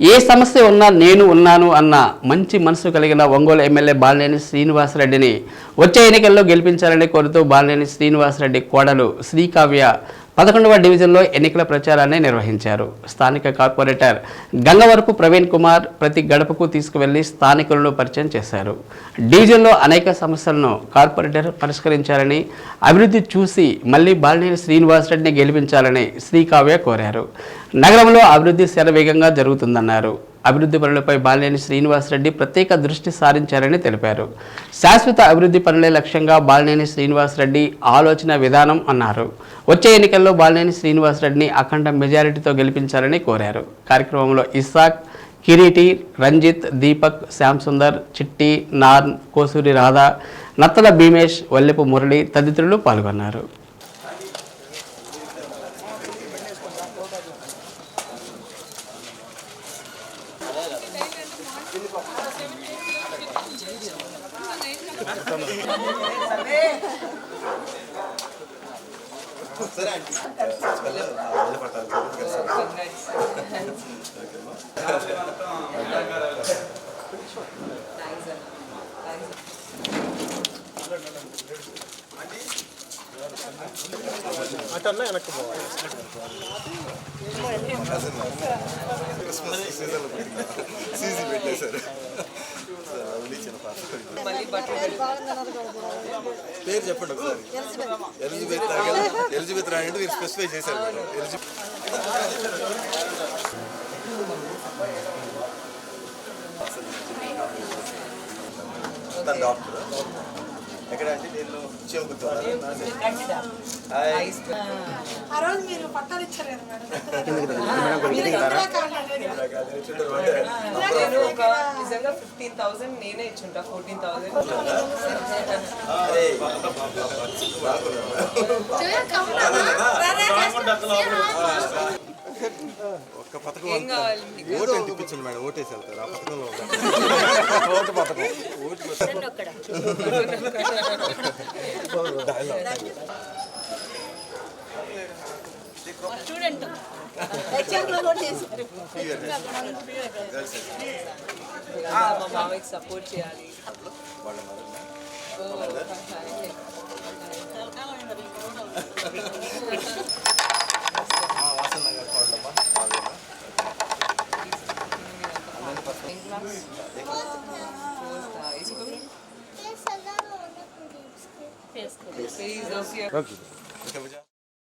ఏ సమస్య ఉన్నా నేను ఉన్నాను అన్న మంచి మనసు కలిగిన ఒంగోలు ఎమ్మెల్యే బాలినేని శ్రీనివాసరెడ్డిని వచ్చే ఎన్నికల్లో గెలిపించాలని కోరుతూ బాలినేని శ్రీనివాసరెడ్డి కోడలు శ్రీకావ్య పదకొండవ డివిజన్లో ఎన్నికల ప్రచారాన్ని నిర్వహించారు. స్థానిక కార్పొరేటర్ గంగవరపు ప్రవీణ్ కుమార్ ప్రతి గడపకు తీసుకువెళ్ళి స్థానికులను పరిచయం చేశారు. డివిజన్లో అనేక సమస్యలను కార్పొరేటర్ పరిష్కరించాలని అభివృద్ధి చూసి మళ్ళీ బాలినేని శ్రీనివాసరెడ్డిని గెలిపించాలని శ్రీకావ్య కోరారు. నగరంలో అభివృద్ధి శరవేగంగా జరుగుతుందన్నారు. అభివృద్ధి పనులపై బాలినేని శ్రీనివాసరెడ్డి ప్రత్యేక దృష్టి సారించారని తెలిపారు. శాశ్వత అభివృద్ధి పనులే లక్ష్యంగా బాలినేని శ్రీనివాసరెడ్డి ఆలోచన విధానం అన్నారు. వచ్చే ఎన్నికల్లో బాలినేని శ్రీనివాసరెడ్డిని అఖండ మెజారిటీతో గెలిపించాలని కోరారు. కార్యక్రమంలో ఇస్సాక్ కిరీటి రంజిత్ దీపక్ శ్యాంసుందర్ చిట్టి నార్న్ కోసూరి రాధా నత్తల భీమేష్ వల్లెపు మురళి తదితరులు పాల్గొన్నారు. മറ്റന്നാ എനക്ക് പോവാം అటన్నా వెనక్కి పెట్టేశారు పేరు చెప్పండి ఒకసారి ఎలిజబెత్ ఎలిజబెత్ రాణి అంటే మీరు స్పెసిఫై చేశారు మేడం ఎలిజబెత్ తన డాక్టర్ ఎక్కడ అంటే నేను చెబుతాను హాయ్. ఆ రోజు మీరు పట్టాలు ఇచ్చారు? కదా మేడం మీరు ఇందిరా కాలనీ నేను ఒక నిజంగా ఫిఫ్టీన్ థౌసండ్ నేనే ఇచ్చుంటా ఫోర్టీన్ థౌసండ్ ఒక్క పథకం? ఓటు ఇప్పించండి మేడం? ఓటేసి వెళ్తారు? ఆ పథకంలో ఓటు పథకం. ఓటు స్టూడెంట్ మా మామయ్యకి సపోర్ట్ చేయాలి thank you. వేసుకోండి